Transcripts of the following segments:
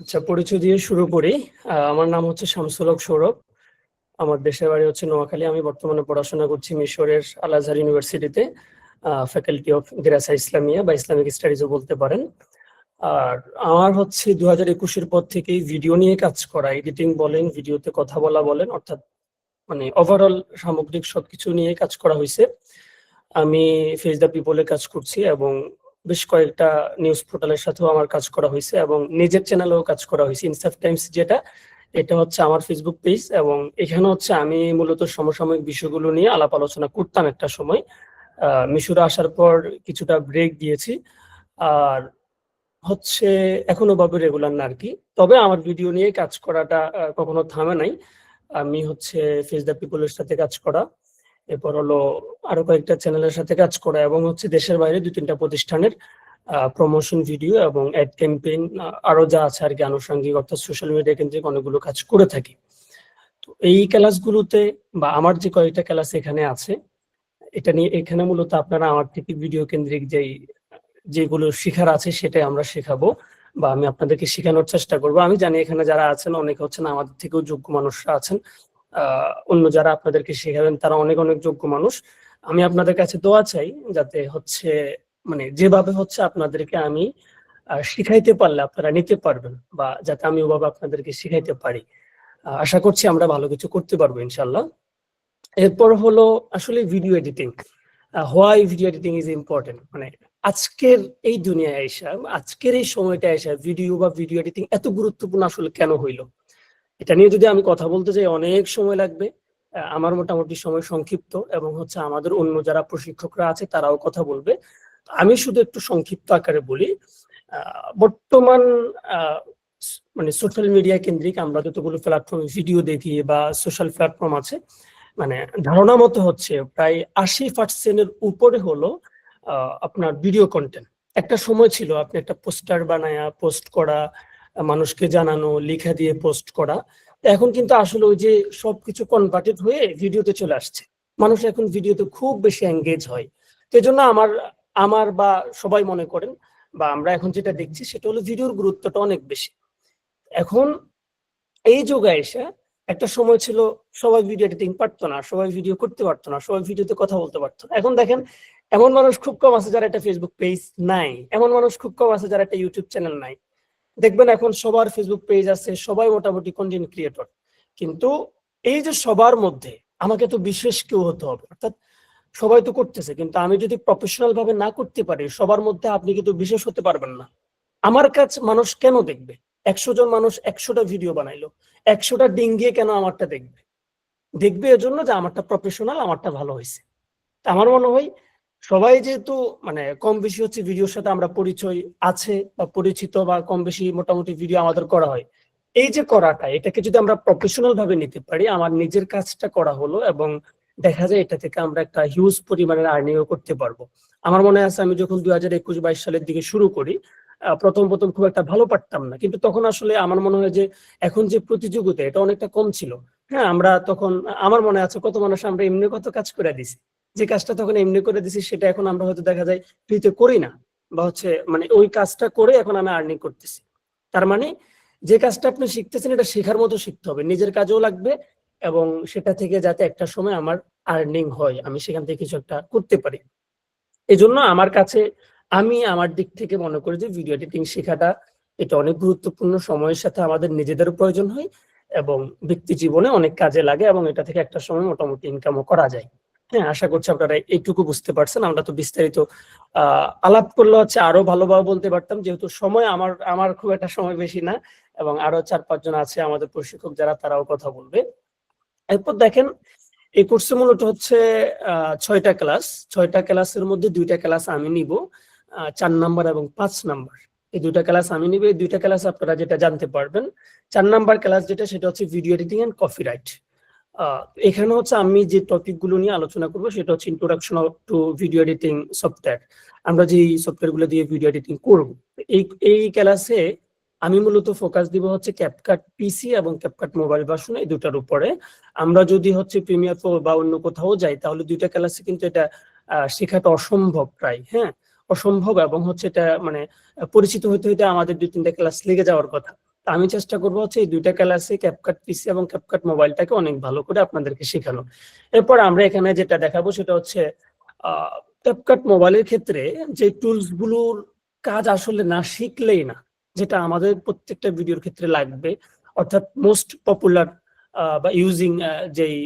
আচ্ছা পরিচয় দিয়ে শুরু করি। আমার নাম হচ্ছে শামসুল হক সৌরভ। আমার দেশের বাড়ি হচ্ছে নোয়াখালী। আমি বর্তমানে পড়াশোনা করছি মিশরের আল আজহার ইউনিভার্সিটিতে ফ্যাকাল্টি অফ দিরাসা ইসলামিয়া বা ইসলামিক স্টাডিজও বলতে পারেন। আর আমার হচ্ছে দু হাজার একুশের পর থেকেই ভিডিও নিয়ে কাজ করা। এডিটিং বলেন ভিডিওতে কথা বলা বলেন, অর্থাৎ মানে ওভারঅল সামগ্রিক সবকিছু নিয়ে কাজ করা হয়েছে আমি ফেস দ্য পিপলে কাজ করছি এবং বেশ কয়েকটা নিউজ পোর্টালের সাথেও আমার কাজ করা হয়েছে এবং নিজের চ্যানেলেও কাজ করা হয়েছে ইনসাফ টাইমস যেটা, এটা হচ্ছে আমার ফেসবুক পেজ এবং এখানে হচ্ছে আমি মূলত সমসাময়িক বিষয়গুলো নিয়ে আলাপ আলোচনা করতাম একটা সময়। মিশরে আসার পর কিছুটা ব্রেক দিয়েছি। আর হচ্ছে এখনও ভাবে রেগুলার না আর কি তবে আমার ভিডিও নিয়ে কাজ করাটা কখনো থামে নাই। আমি হচ্ছে ফেস দ্য পিপলের সাথে কাজ করা। এরপর হলো আরও কয়েকটা চ্যানেলের সাথে কাজ করা এবং হচ্ছে দেশের বাইরে দুই তিনটা প্রতিষ্ঠানের প্রমোশন ভিডিও এবং অ্যাড ক্যাম্পেইন আরও যা আছে আর কি আনুষঙ্গিক অর্থাৎ সোশ্যাল মিডিয়া কেন্দ্রিক অনেকগুলো কাজ করে থাকি। তো এই ক্লাসগুলোতে বা আমার যে কয়েকটা ক্লাস এখানে আছে, এটা নিয়ে এখানে মূলত আপনারা আমার থেকে ভিডিও কেন্দ্রিক যেই, যেগুলো শেখার আছে সেটাই আমরা শেখাবো বা আমি আপনাদেরকে শেখানোর চেষ্টা করব। আমি জানি এখানে যারা আছেন অনেকে হচ্ছেন আমাদের থেকেও যোগ্য মানুষরা আছেন। অন্য যারা আপনাদেরকে শেখাবেন, তারা অনেক অনেক যোগ্য মানুষ। আমি আপনাদের কাছে দোয়া চাই যাতে হচ্ছে মানে যেভাবে হচ্ছে আপনাদেরকে আমি শিখাইতে পারলে আপনারা নিতে পারবেন বা যাতে আমি ওভাবে আপনাদেরকে শিখাইতে পারি। আশা করছি আমরা ভালো কিছু করতে পারব ইনশাল্লাহ এরপর হলো আসলে video editing why video editing is important মানে আজকের এই দুনিয়ায় এসা, আজকের এই সময়টা এসা ভিডিও বা ভিডিও এডিটিং এত গুরুত্বপূর্ণ আসলে কেন হইল? এটা নিয়ে যদি আমি কথা বলতে চাই, অনেক সময় লাগবে। আমার মোটামুটি সময় সংক্ষিপ্ত এবং হচ্ছে আমাদের অন্য যারা প্রশিক্ষকরা আছে, তারাও কথা বলবে। আমি শুধু একটু সংক্ষিপ্ত আকারে বলি বর্তমান মানে সোশ্যাল মিডিয়া কেন্দ্রিক আমরা যতগুলো প্ল্যাটফর্মে ভিডিও দেখি বা সোশ্যাল প্ল্যাটফর্ম আছে মানে ধারণা মতো হচ্ছে প্রায় আশি পার্সেন্টের উপরে হলো আপনার ভিডিও কন্টেন্ট একটা সময় ছিল আপনি একটা পোস্টার বানায়া পোস্ট করা মানুষকে জানানো, লেখা দিয়ে পোস্ট করা। এখন কিন্তু আসলে ওই যে সবকিছু কনভার্টেড হয়ে ভিডিওতে চলে আসছে। মানুষ এখন ভিডিওতে খুব বেশি এঙ্গেজ হয়। তো জন্য আমার আমার বা সবাই মনে করেন বা আমরা এখন যেটা দেখছি সেটা হলো ভিডিওর গুরুত্বটা অনেক বেশি। এখন এই যুগে এসে একটা সময় ছিল সবাই ভিডিও এডিটিং পারতো না, সবাই ভিডিও করতে পারতো না, সবাই ভিডিওতে কথা বলতে পারতো না। এখন দেখেন, এমন মানুষ খুব কম আছে যারা একটা ফেসবুক পেজ নাই। এমন মানুষ খুব কম আছে যারা একটা ইউটিউব চ্যানেল নাই। দেখবেন এখন সবার ফেসবুক পেজ আছে, সবাই মোটামুটি কন্টেন্ট ক্রিয়েটর কিন্তু এই যে সবার মধ্যে আমাকে তো বিশেষ কেউ হতে হবে, অর্থাৎ সবাই তো করতেছে, কিন্তু আমি যদি প্রফেশনাল ভাবে না করতে পারি, সবার মধ্যে আপনি কিন্তু বিশেষ হতে পারবেন না। আমার কাছে মানুষ কেন দেখবে? একশো জন মানুষ একশোটা ভিডিও বানাইলো, একশোটা ডিঙ্গিয়ে কেন আমারটা দেখবে? দেখবে এজন্য যে আমারটা প্রফেশনাল আমারটা ভালো হয়েছে। আমার মনে হয় সবাই যেহেতু মানে কম বেশি হচ্ছে ভিডিওর সাথে আমরা পরিচয় আছে বা পরিচিত বা কম বেশি মোটামুটি ভিডিও আমাদের করা হয়। এই যে করাটা, এটাকে যদি আমরা প্রফেশনাল ভাবে নিতে পারি, আমার নিজের কাজটা করা হলো এবং দেখা যায় এটা থেকে আমরা একটা হিউজ পরিমাণের আর্নিংও করতে পারব। আমার মনে আছে আমি যখন দুই হাজার একুশ বাইশ সালের দিকে শুরু করি প্রথম প্রথম খুব একটা ভালো পারতাম না। কিন্তু তখন আসলে আমার মনে হয় যে এখন যে প্রতিযোগিতা, এটা অনেকটা কম ছিল। হ্যাঁ আমরা তখন, আমার মনে আছে কত মানুষ আমরা এমনি কত কাজ করে দিছি। যে কাজটা তখন এমনি করে দিছি, সেটা এখন আমরা হয়তো দেখা যায় ফ্রিতে করি না বা হচ্ছে মানে ওই কাজটা করে এখন আমি আর্নিং করতেছি। তার মানে যে কাজটা আপনি শিখতেছেন, এটা শেখার মতো শিখতে হবে। নিজের কাজেও লাগবে এবং সেটা থেকে যাতে একটা সময় আমার আর্নিং হয়, আমি সেখান থেকে কিছু একটা করতে পারি। এই জন্য আমার কাছে, আমি আমার দিক থেকে মনে করি যে ভিডিও এডিটিং শেখাটা, এটা অনেক গুরুত্বপূর্ণ। সময়ের সাথে আমাদের নিজেদেরও প্রয়োজন হয় এবং ব্যক্তি জীবনে অনেক কাজে লাগে এবং এটা থেকে একটা সময় মোটামুটি ইনকামও করা যায়। হ্যাঁ আশা করছি আপনারা এইটুকু বুঝতে পারছেন। আমরা তো বিস্তারিত আলাপ করলে হচ্ছে আরও ভালোভাবে বলতে পারতাম। যেহেতু সময় আমার আমার খুব একটা সময় বেশি না এবং আরও চার পাঁচজন আছে আমাদের প্রশিক্ষক যারা, তারাও কথা বলবে। এরপর দেখেন, এই কোর্সে মূলত হচ্ছে ছয়টা ক্লাস। ছয়টা ক্লাসের মধ্যে দুইটা ক্লাস আমি নিব চার নাম্বার এবং পাঁচ নাম্বার। এই দুইটা ক্লাস আমি নিব। এই দুইটা ক্লাস আপনারা যেটা জানতে পারবেন, চার নাম্বার ক্লাস যেটা, সেটা হচ্ছে ভিডিও এডিটিং এন্ড কপিরাইট। এখানে হচ্ছে আমি যে টপিকগুলো নিয়ে আলোচনা করব সেটা হচ্ছে introduction to video editing software আমরা যে সফটওয়্যারগুলো দিয়ে ভিডিও এডিটিং করব, এই এই ক্লাসে আমি মূলত ফোকাস দিব হচ্ছে ক্যাপকাট পিসি এবং ক্যাপকাট মোবাইল ভার্সন এই দুটার উপরে। আমরা যদি হচ্ছে প্রিমিয়ার প্রো বা অন্য কোথাও যাই, তাহলে দুইটা ক্লাসে কিন্তু এটা শেখাটা অসম্ভব প্রায় হ্যাঁ? অসম্ভব এবং হচ্ছে এটা মানে পরিচিত হইতে হইতে আমাদের দুই তিনটা ক্লাস লেগে যাওয়ার কথা। আমি চেষ্টা করব হচ্ছে এই দুইটা ক্লাসে ক্যাপকাট পিসি এবং ক্যাপকাট মোবাইলটাকে অনেক ভালো করে আপনাদেরকে শেখানো এরপর আমরা এখানে যেটা দেখাবো সেটা হচ্ছে ক্যাপকাট মোবাইলের ক্ষেত্রে যে টুলসগুলোর কাজ আসলে না শিখলেই না, যেটা আমাদের প্রত্যেকটা ভিডিওর ক্ষেত্রে লাগবে, অর্থাৎ মোস্ট পপুলার বা ইউজিং যেই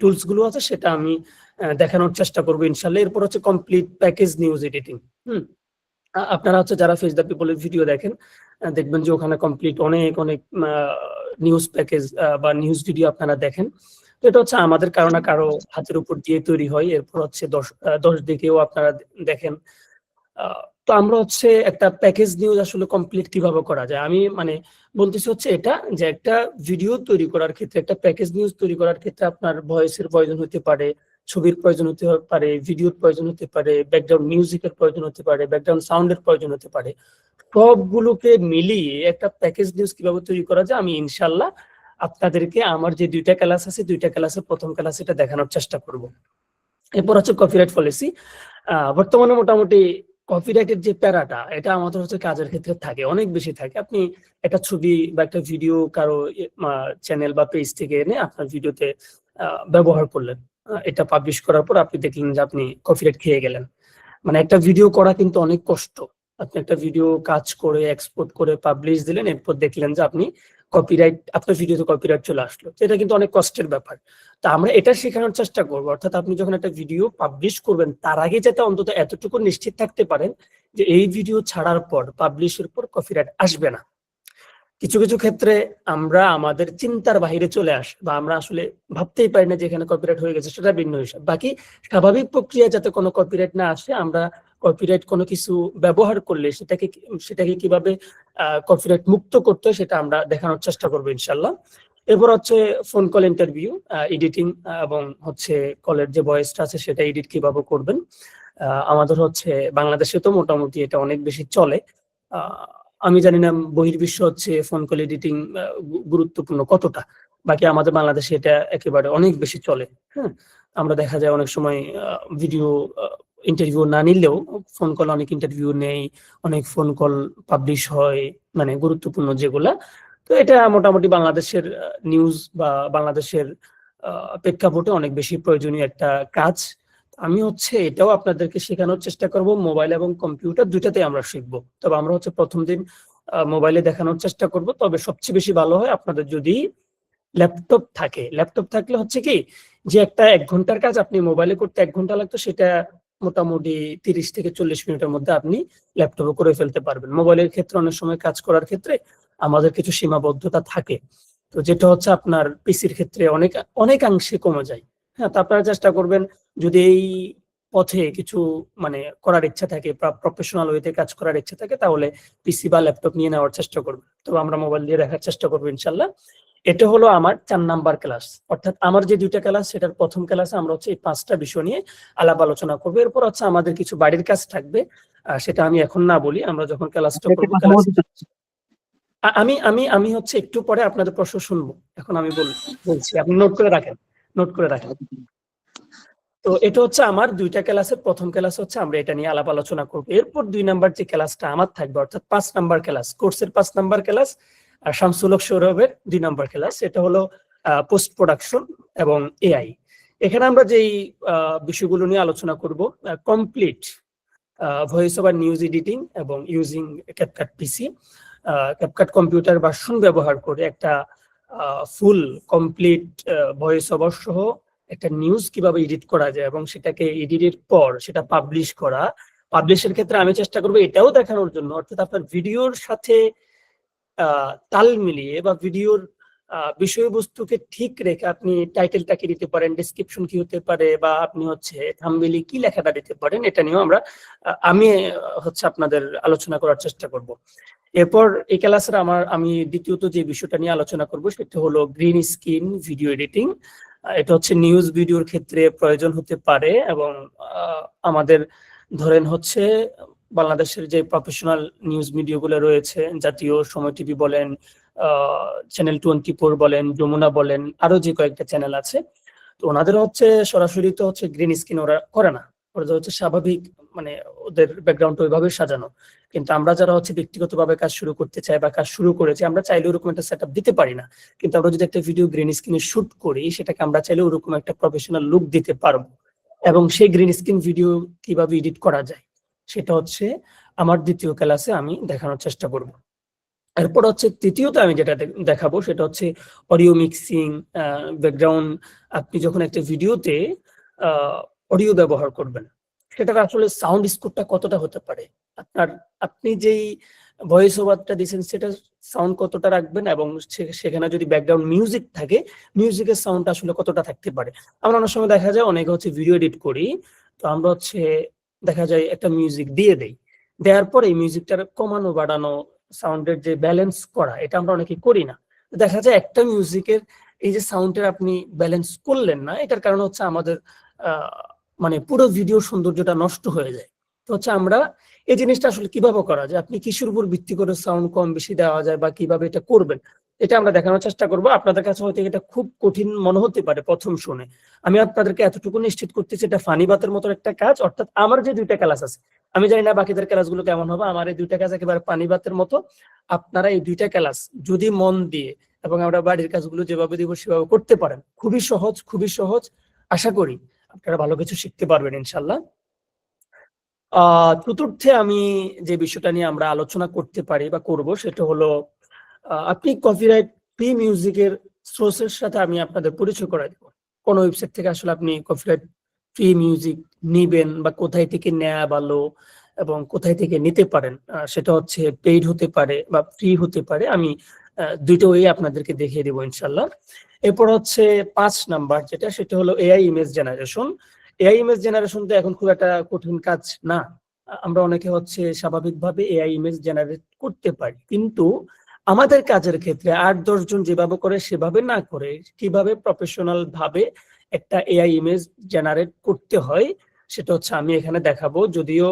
টুলসগুলো আছে সেটা আমি দেখানোর চেষ্টা করব ইনশাল্লাহ। এরপর হচ্ছে কমপ্লিট প্যাকেজ নিউজ এডিটিং হুম আপনারা হচ্ছে যারা ফেস দ্য পিপলের ভিডিও দেখেন দেখবেন যে ওখানে কমপ্লিট অনেক অনেক নিউজ প্যাকেজ বা নিউজ ভিডিও আপনারা দেখেন। তো এটা হচ্ছে আমাদের কারও না কারও হাতের উপর দিয়ে তৈরি হয়। এরপর হচ্ছে দশ দশ দিকেও আপনারা দেখেন। তো আমরা হচ্ছে একটা প্যাকেজ নিউজ আসলে কমপ্লিট কীভাবে করা যায়? আমি মানে বলতেছি হচ্ছে এটা যে একটা ভিডিও তৈরি করার ক্ষেত্রে, একটা প্যাকেজ নিউজ তৈরি করার ক্ষেত্রে আপনার ভয়েসের প্রয়োজন হতে পারে। ছবির প্রয়োজন হতে পারে, ভিডিওর প্রয়োজন হতে পারে ব্যাকগ্রাউন্ড মিউজিকের প্রয়োজন হতে পারে ব্যাকগ্রাউন্ড সাউন্ডের প্রয়োজন হতে পারে। সবগুলোকে মিলিয়ে একটা প্যাকেজ নিউজ কীভাবে তৈরি করা যায়, আমি ইনশাল্লাহ আপনাদেরকে আমার যে দুইটা ক্লাস আছে, দুইটা ক্লাসে প্রথম ক্লাস এটা দেখানোর চেষ্টা করব। এরপর হচ্ছে কপিরাইট পলিসি বর্তমানে মোটামুটি কপিরাইটের যে প্যারাটা, এটা আমাদের হচ্ছে কাজের ক্ষেত্রে থাকে, অনেক বেশি থাকে। আপনি একটা ছবি বা একটা ভিডিও কারও চ্যানেল বা পেজ থেকে এনে আপনার ভিডিওতে ব্যবহার করলেন। এটা পাবলিশ করার পর আপনি দেখলেন যে আপনি কপিরাইট খেয়ে গেলেন। মানে একটা ভিডিও করা কিন্তু অনেক কষ্ট। আপনি একটা ভিডিও কাজ করে এক্সপোর্ট করে পাবলিশ দিলেন, এরপর দেখলেন যে আপনি কপিরাইট আপনার ভিডিওতে কপিরাইট চলে আসলো। এটা কিন্তু অনেক কষ্টের ব্যাপার। তা আমরা এটা শেখানোর চেষ্টা করব। অর্থাৎ আপনি যখন একটা ভিডিও পাবলিশ করবেন, তার আগে যাতে অন্তত এতটুকু নিশ্চিত থাকতে পারেন যে এই ভিডিও ছাড়ার পর পাবলিশের পর কপিরাইট আসবে না। কিছু কিছু ক্ষেত্রে আমরা আমাদের চিন্তার বাহিরে চলে আসে বা আমরা আসলে ভাবতেই পারি না যে এখানে কপিরাইট হয়ে গেছে, সেটা ভিন্ন হিসাব বাকি স্বাভাবিক প্রক্রিয়া যাতে কোনো কপিরাইট না আসে, আমরা কপিরাইট কোনো কিছু ব্যবহার করলে সেটাকে সেটাকে কীভাবে কপিরাইট মুক্ত করতে হয় সেটা আমরা দেখানোর চেষ্টা করব ইনশাল্লাহ এরপর হচ্ছে ফোন কল ইন্টারভিউ এডিটিং এবং হচ্ছে কলের যে ভয়েসটা আছে সেটা এডিট কীভাবে করবেন। আমাদের হচ্ছে বাংলাদেশে তো মোটামুটি এটা অনেক বেশি চলে। আমি জানি না বহির্বিশ্ব হচ্ছে ফোন কল এডিটিং গুরুত্বপূর্ণ কতটা। বাকি আমাদের বাংলাদেশে এটা একেবারে অনেক বেশি চলে হ্যাঁ? আমরা দেখা যায় অনেক সময় ভিডিও ইন্টারভিউ না নিলেও ফোন কল অনেক ইন্টারভিউ নেই, অনেক ফোন কল পাবলিশ হয় মানে গুরুত্বপূর্ণ যেগুলা। তো এটা মোটামুটি বাংলাদেশের নিউজ বা বাংলাদেশের প্রেক্ষাপটে অনেক বেশি প্রয়োজনীয় একটা কাজ। আমি হচ্ছে এটাও আপনাদেরকে শেখানোর চেষ্টা করব, মোবাইল এবং কম্পিউটার দুইটাতে আমরা শিখব। তবে আমরা হচ্ছে প্রথম দিন মোবাইলে দেখানোর চেষ্টা করব। তবে সবচেয়ে বেশি ভালো হয় আপনাদের যদি ল্যাপটপ থাকে। ল্যাপটপ থাকলে হচ্ছে কি, যে একটা এক ঘণ্টার কাজ আপনি মোবাইলে করতে এক ঘণ্টা লাগতো, সেটা মোটামুটি তিরিশ থেকে চল্লিশ মিনিটের মধ্যে আপনি ল্যাপটপে করে ফেলতে পারবেন। মোবাইলের ক্ষেত্রে অনেক সময় কাজ করার ক্ষেত্রে আমাদের কিছু সীমাবদ্ধতা থাকে। তো যেটা হচ্ছে আপনার পিসির ক্ষেত্রে অনেক, অনেকাংশে কমে যায়। হ্যাঁ তো আপনারা চেষ্টা করবেন যদি এই পথে কিছু মানে করার ইচ্ছা থাকে প্রফেশনাল ওয়েতে কাজ করার ইচ্ছা থাকে তাহলে পিসি বা ল্যাপটপ নিয়ে নেওয়ার চেষ্টা করবেন। তবে আমরা মোবাইল দিয়ে দেখার চেষ্টা করব ইনশাল্লাহ এটা হলো আমার চার নাম্বার ক্লাস অর্থাৎ আমার যে দুইটা ক্লাস সেটার প্রথম ক্লাসে আমরা হচ্ছে এই পাঁচটা বিষয় নিয়ে আলাপ আলোচনা করব। এরপর হচ্ছে আমাদের কিছু বাড়ির কাজ থাকবে সেটা আমি এখন না বলি আমরা যখন ক্লাসটা করব ক্লাস আমি আমি আমি হচ্ছে একটু পরে আপনাদের প্রশ্ন শুনব। এখন আমি বল বলছি আপনি নোট করে রাখেন। নোট করে রাখেন তো এটা হচ্ছে আমার দুইটা ক্লাসের, প্রথম ক্লাস হচ্ছে আমরা এটা নিয়ে আলাপ আলোচনা করব। এরপর দুই নাম্বার যে ক্লাসটা আমার থাকবে, অর্থাৎ পাঁচ নাম্বার ক্লাস, কোর্সের পাঁচ নাম্বার ক্লাস আর শামসুলক সৌরভের দুই নাম্বার ক্লাস, এটা হলো পোস্ট প্রোডাকশন এবং এআই এখানে আমরা যেই বিষয়গুলো নিয়ে আলোচনা করব complete voice over news editing এবং using CapCut PC CapCut computer version ব্যবহার করে একটা ফুল কমপ্লিট ভয়েস ওভার সহ একটা নিউজ কীভাবে এডিট করা যায় এবং সেটাকে এডিটের পর সেটা পাবলিশ করা। পাবলিশের ক্ষেত্রে আমি চেষ্টা করব এটাও দেখানোর জন্য, অর্থাৎ আপনার ভিডিওর সাথে তাল মিলিয়ে বা ভিডিওর বিষয়বস্তুকে ঠিক রেখে আপনি টাইটেলটাকে দিতে পারেন ডিসক্রিপশন কি হতে পারে বা আপনি হচ্ছে থাম্বেলি কি লেখাটা দিতে পারেন, এটা নিয়েও আমরা আমি হচ্ছে আপনাদের আলোচনা করার চেষ্টা করব। এরপর এই ক্লাসের আমার, আমি দ্বিতীয়ত যে বিষয়টা নিয়ে আলোচনা করব সেটা হলো গ্রিন স্ক্রিন ভিডিও এডিটিং এটা হচ্ছে নিউজ ভিডিওর ক্ষেত্রে প্রয়োজন হতে পারে এবং আমাদের ধরেন হচ্ছে বাংলাদেশের যে প্রফেশনাল নিউজ মিডিয়াগুলো রয়েছে, জাতীয় সময় টিভি বলেন চ্যানেল টোয়েন্টি ফোর বলেন, যমুনা বলেন, আরও যে কয়েকটা চ্যানেল আছে, তো ওনাদের হচ্ছে সরাসরি তো হচ্ছে গ্রিন স্ক্রিন ওরা করে না। ওরা হচ্ছে স্বাভাবিক মানে ওদের ব্যাকগ্রাউন্ড ওইভাবে সাজানো। কিন্তু আমরা যারা হচ্ছে ব্যক্তিগতভাবে কাজ শুরু করতে চাই বা কাজ শুরু করেছি, আমরা চাইলে ওরকম একটা সেট দিতে পারি না। কিন্তু আমরা যদি একটা ভিডিও গ্রিন স্ক্রিনে শুট করি, সেটাকে আমরা চাইলে ওরকম একটা প্রফেশনাল লুক দিতে পারব। এবং সেই গ্রিন স্ক্রিন ভিডিও কীভাবে এডিট করা যায়, সেটা হচ্ছে আমার দ্বিতীয় ক্লাসে আমি দেখানোর চেষ্টা করব। এরপর হচ্ছে তৃতীয়ত আমি যেটা দেখাবো, সেটা হচ্ছে অডিও মিক্সিং ব্যাকগ্রাউন্ড আপনি যখন একটা ভিডিওতে অডিও ব্যবহার করবেন। সেটার আসলে সাউন্ড স্কোরটা কতটা হতে পারে? আপনার আপনি যেই ভয়েস ওভারটা দিয়েছেন সেটা সাউন্ড কতটা রাখবেন এবং সেখানে যদি ব্যাকগ্রাউন্ড মিউজিক থাকে মিউজিকের সাউন্ড আসলে কতটা থাকতে পারে? আমরা অনেক সময় দেখা যায় অনেকে হচ্ছে ভিডিও এডিট করি তো আমরা হচ্ছে দেখা যায় একটা মিউজিক দিয়ে দেই। দেওয়ার পরে মিউজিকটার কমানো বাড়ানো সাউন্ডের যে ব্যালেন্স করা এটা আমরা অনেকে করি না। দেখা যায় একটা মিউজিকের এই যে সাউন্ডের আপনি ব্যালেন্স করলেন না এটার কারণ হচ্ছে আমাদের আহ, মানে পুরো ভিডিও সৌন্দর্যটা নষ্ট হয়ে যায়। তো হচ্ছে আমরা এই জিনিসটা আসলে কীভাবে করা যায়? আপনি কিসের উপর ভিত্তি করে সাউন্ড কম বেশি দেওয়া যায় বা কীভাবে এটা করবেন? এটা আমরা দেখানোর চেষ্টা করব। আপনাদের কাছে হয়তো এটা খুব কঠিন মনে হতে পারে প্রথম শুনে। আমি আপনাদেরকে এতটুকু নিশ্চিত করতেছি এটা ফানি বাতের মতো একটা কাজ। অর্থাৎ আমার যে দুইটা ক্লাস আছে, আমি জানি না বাকিদের ক্লাসগুলো কেমন হবে, আমার এই দুইটা কাজ একেবারে পানি বাতের মতো। আপনারা এই দুইটা ক্লাস যদি মন দিয়ে এবং আমরা বাড়ির কাজগুলো যেভাবে দিব সেভাবে করতে পারেন। খুবই সহজ খুবই সহজ। আশা করি আপনারা ভালো কিছু শিখতে পারবেন ইনশাল্লাহ চতুর্থে আমি যে বিষয়টা নিয়ে আমরা আলোচনা করতে পারি বা করব সেটা হলো আপনি কপিরাইট ফ্রি মিউজিকের সোর্সের সাথে আমি আপনাদের পরিচয় করাই দেবো। কোন ওয়েবসাইট থেকে আসলে আপনি কপিরাইট ফ্রি মিউজিক নিবেন বা কোথায় থেকে নেয়া ভালো এবং কোথায় থেকে নিতে পারেন সেটা হচ্ছে পেইড হতে পারে বা ফ্রি হতে পারে, আমি দুটো ওয়ে আপনাদেরকে দেখিয়ে দেবো ইনশাল্লাহ এরপর হচ্ছে পাঁচ নাম্বার, যেটা সেটা হলো AI image generation AI image generation তো এখন খুব একটা কঠিন কাজ না। আমরা অনেকে হচ্ছে স্বাভাবিকভাবে এআই ইমেজ জেনারেট করতে পারি। কিন্তু আমাদের কাজের ক্ষেত্রে আট দশ জন যেভাবে করে, সেভাবে না করে কীভাবে প্রফেশনাল ভাবে একটা এআই ইমেজ জেনারেট করতে হয়, সেটা হচ্ছে আমি এখানে দেখাবো। যদিও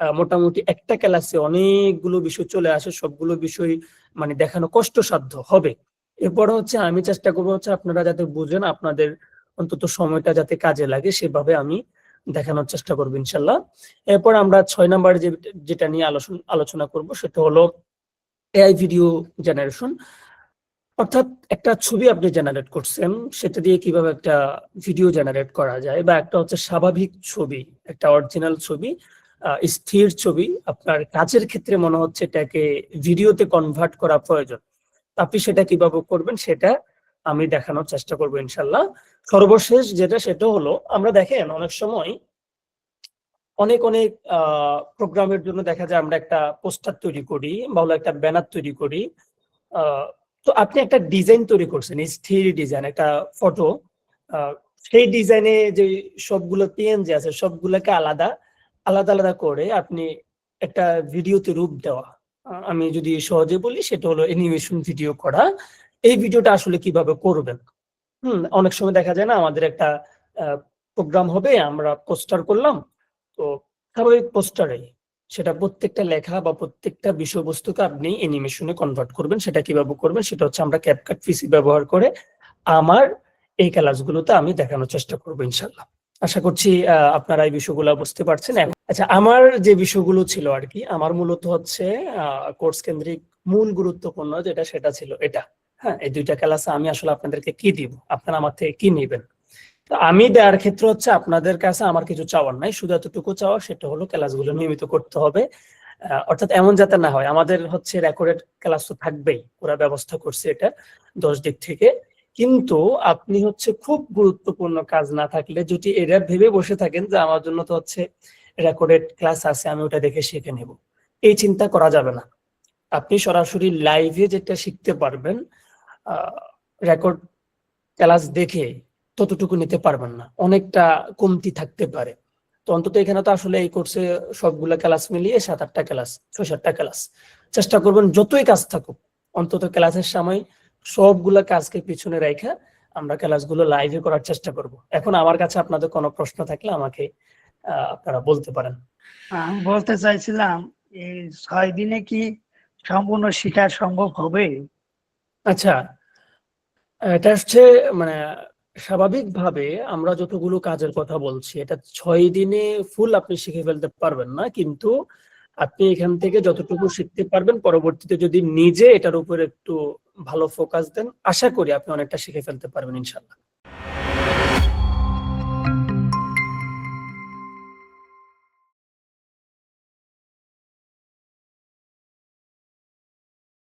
মোটামুটি একটা ক্লাসে অনেকগুলো বিষয় চলে আসে, সবগুলো বিষয় মানে দেখানো কষ্টসাধ্য, হবে। এরপর হচ্ছে আমি চেষ্টা করব হচ্ছে আপনারা যাতে বুঝেন, আপনাদের অন্তত সময়টা যাতে কাজে লাগে, সেভাবে আমি দেখানোর চেষ্টা করব, ইনশাল্লাহ। এরপর আমরা ছয় নাম্বার যে, যেটা নিয়ে আলোচনা আলোচনা করব, সেটা হলো এআই ভিডিও জেনারেশন। অর্থাৎ একটা ছবি আপনি জেনারেট করছেন, সেটা দিয়ে কীভাবে একটা ভিডিও জেনারেট করা যায়, বা একটা হচ্ছে স্বাভাবিক ছবি, একটা অরিজিনাল ছবি স্থির ছবি। আপনার কাজের ক্ষেত্রে মনে হচ্ছে এটাকে ভিডিওতে কনভার্ট করা প্রয়োজন। আপনি সেটা কীভাবে করবেন সেটা আমি দেখানোর চেষ্টা করব ইনশাল্লাহ। সর্বশেষ যেটা সেটা হলো, আমরা দেখেন অনেক সময় অনেক অনেক প্রোগ্রামের জন্য দেখা যায় আমরা একটা পোস্টার তৈরি করি বা হলো একটা ব্যানার তৈরি করি। তো আপনি একটা ডিজাইন তৈরি করছেন স্থির ডিজাইন, একটা ফটো সেই ডিজাইনে যে সবগুলো পিএনজি আছে, সবগুলোকে আলাদা আলাদা আলাদা করে আপনি একটা ভিডিওতে রূপ দেওয়া। আমি যদি সহজে বলি, সেটা হলো অ্যানিমেশন ভিডিও করা। এই ভিডিওটা আসলে কীভাবে করবেন? হুম, অনেক সময় দেখা যায় না, আমাদের একটা প্রোগ্রাম হবে, আমরা পোস্টার করলাম, তো স্বাভাবিক পোস্টারে সেটা প্রত্যেকটা লেখা বা প্রত্যেকটা বিষয়বস্তুকে আপনি অ্যানিমেশনে কনভার্ট করবেন। সেটা কীভাবে করবেন? সেটা হচ্ছে আমরা ক্যাপকাট পিসি ব্যবহার করে আমার এই ক্লাসগুলোতে আমি দেখানোর চেষ্টা করব ইনশাল্লাহ আশা করছি আপনারা এই বিষয়গুলো বুঝতে পারছেন। আচ্ছা আমার যে বিষয়গুলো ছিল আর কি, আমার মূলত হচ্ছে কোর্স কেন্দ্রিক মূল গুরুত্বপূর্ণ যেটা সেটা ছিল এটা। হ্যাঁ এই দুইটা ক্লাসে আমি আসলে আপনাদেরকে কি দিব? আপনারা আমার থেকে কি নেবেন? তো আমি দেওয়ার ক্ষেত্রে হচ্ছে আপনাদের কাছে আমার কিছু চাওয়ার নাই, শুধু এতটুকু চাওয়া, সেটা হলো ক্লাসগুলো নিয়মিত করতে হবে। অর্থাৎ এমন যাতে না হয়, আমাদের হচ্ছে রেকর্ডেড ক্লাস তো থাকবেই, ওরা ব্যবস্থা করছে এটা দশ দিক থেকে। কিন্তু আপনি হচ্ছে খুব গুরুত্বপূর্ণ কাজ না থাকলে যদি এরা ভেবে বসে থাকেন যে আমার জন্য তো হচ্ছে রেকর্ডেড ক্লাস আছে, আমি ওটা দেখে শিখে নেব। এই চিন্তা করা যাবে না। আপনি সরাসরি লাইভে যেটা শিখতে পারবেন রেকর্ড ক্লাস দেখে ততটুকু নিতে পারবেন না। অনেকটা কমতি থাকতে পারে। তো অন্তত এখানে তো আসলে এই কোর্সে সবগুলা ক্লাস মিলিয়ে সাত আটটা ক্লাস, ছয় সাতটা ক্লাস। চেষ্টা করবেন যতই কাজ থাকুক, অন্তত ক্লাসের সময় সবগুলা কাজকে পিছনে রেখে আমরা ক্লাসগুলো লাইভে করার চেষ্টা করব। এখন আমার কাছে আপনাদের কোনো প্রশ্ন থাকলে আমাকে আপনারা বলতে পারেন। আমি বলতে চাইছিলাম এই ছয় দিনে কি সম্পূর্ণ শেখা সম্ভব হবে? আচ্ছা এটা হচ্ছে মানে স্বাভাবিকভাবে আমরা যতগুলো কাজের কথা বলছি এটা ছয় দিনে ফুল আপনি শিখে ফেলতে পারবেন না কিন্তু আপনি এখান থেকে যতটুকু শিখতে পারবেন, পরবর্তীতে যদি নিজে এটার উপর একটু ভালো ফোকাস দেন, আশা করি আপনি অনেকটা শিখে ফেলতে পারবেন ইনশাল্লাহ